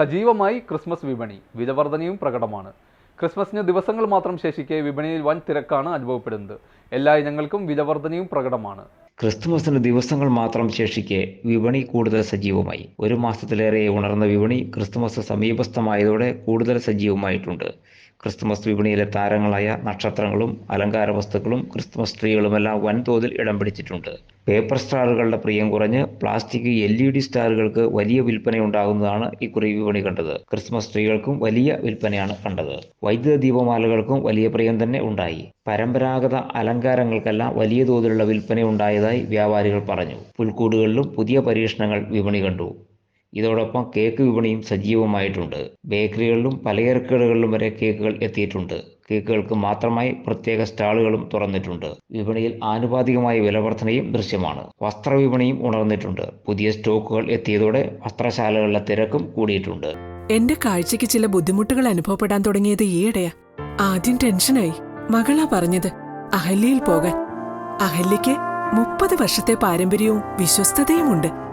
സജീവമായി ക്രിസ്മസ് വിപണി വിലവർധനയും പ്രകടമാണ്. ക്രിസ്മസിന് ദിവസങ്ങൾ മാത്രം ശേഷിക്കെ വിപണിയിൽ വൻ തിരക്കാണ് അനുഭവപ്പെടുന്നത്. എല്ലാ ഇനങ്ങൾക്കും വിലവർധനയും പ്രകടമാണ്. ക്രിസ്തുമസിന് ദിവസങ്ങൾ മാത്രം ശേഷിക്കെ വിപണി കൂടുതൽ സജീവമായി. ഒരു മാസത്തിലേറെ ഉണർന്ന വിപണി ക്രിസ്തുമസ് സമീപസ്ഥമായതോടെ കൂടുതൽ സജീവമായിട്ടുണ്ട്. ക്രിസ്തുമസ് വിപണിയിലെ താരങ്ങളായ നക്ഷത്രങ്ങളും അലങ്കാര വസ്തുക്കളും ക്രിസ്തുമസ് ട്രീകളുമെല്ലാം വൻതോതിൽ ഇടം പിടിച്ചിട്ടുണ്ട്. പേപ്പർ സ്റ്റാറുകളുടെ പ്രിയം കുറഞ്ഞ് പ്ലാസ്റ്റിക് എൽ ഇ ഡി സ്റ്റാറുകൾക്ക് വലിയ വിൽപ്പനയുണ്ടാകുന്നതാണ് ഇക്കുറി വിപണി കണ്ടത്. ക്രിസ്മസ് ട്രീകൾക്കും വലിയ വിൽപ്പനയാണ് കണ്ടത്. വൈദ്യുത ദീപമാലകൾക്കും വലിയ പ്രിയം തന്നെ ഉണ്ടായി. പരമ്പരാഗത അലങ്കാരങ്ങൾക്കെല്ലാം വലിയ തോതിലുള്ള വിൽപ്പന ഉണ്ടായതായി വ്യാപാരികൾ പറഞ്ഞു. പുൽക്കൂടുകളിലും പുതിയ പരീക്ഷണങ്ങൾ വിപണി കണ്ടു. ഇതോടൊപ്പം കേക്ക് വിപണിയും സജീവമായിട്ടുണ്ട്. ബേക്കറികളിലും പലചരക്കുകളിലും വരെ കേക്കുകൾ എത്തിയിട്ടുണ്ട്. കേക്കുകൾക്ക് മാത്രമായി പ്രത്യേക സ്റ്റാളുകളും തുറന്നിട്ടുണ്ട്. വിപണിയിൽ ആനുപാതികമായ വിലവർധനയും ദൃശ്യമാണ്. വസ്ത്രവിപണിയും ഉണർന്നിട്ടുണ്ട്. പുതിയ സ്റ്റോക്കുകൾ എത്തിയതോടെ വസ്ത്രശാലകളിലെ തിരക്കും കൂടിയിട്ടുണ്ട്. എന്റെ കാഴ്ചയ്ക്ക് ചില ബുദ്ധിമുട്ടുകൾ അനുഭവപ്പെടാൻ തുടങ്ങിയത് ഈയിടെയാ. ആദ്യം ടെൻഷനായി. മകളാ പറഞ്ഞത് അഹല്യയിൽ പോകാൻ. അഹല്യയ്ക്ക് മുപ്പത് വർഷത്തെ പാരമ്പര്യവും വിശ്വസ്തതയുമുണ്ട്.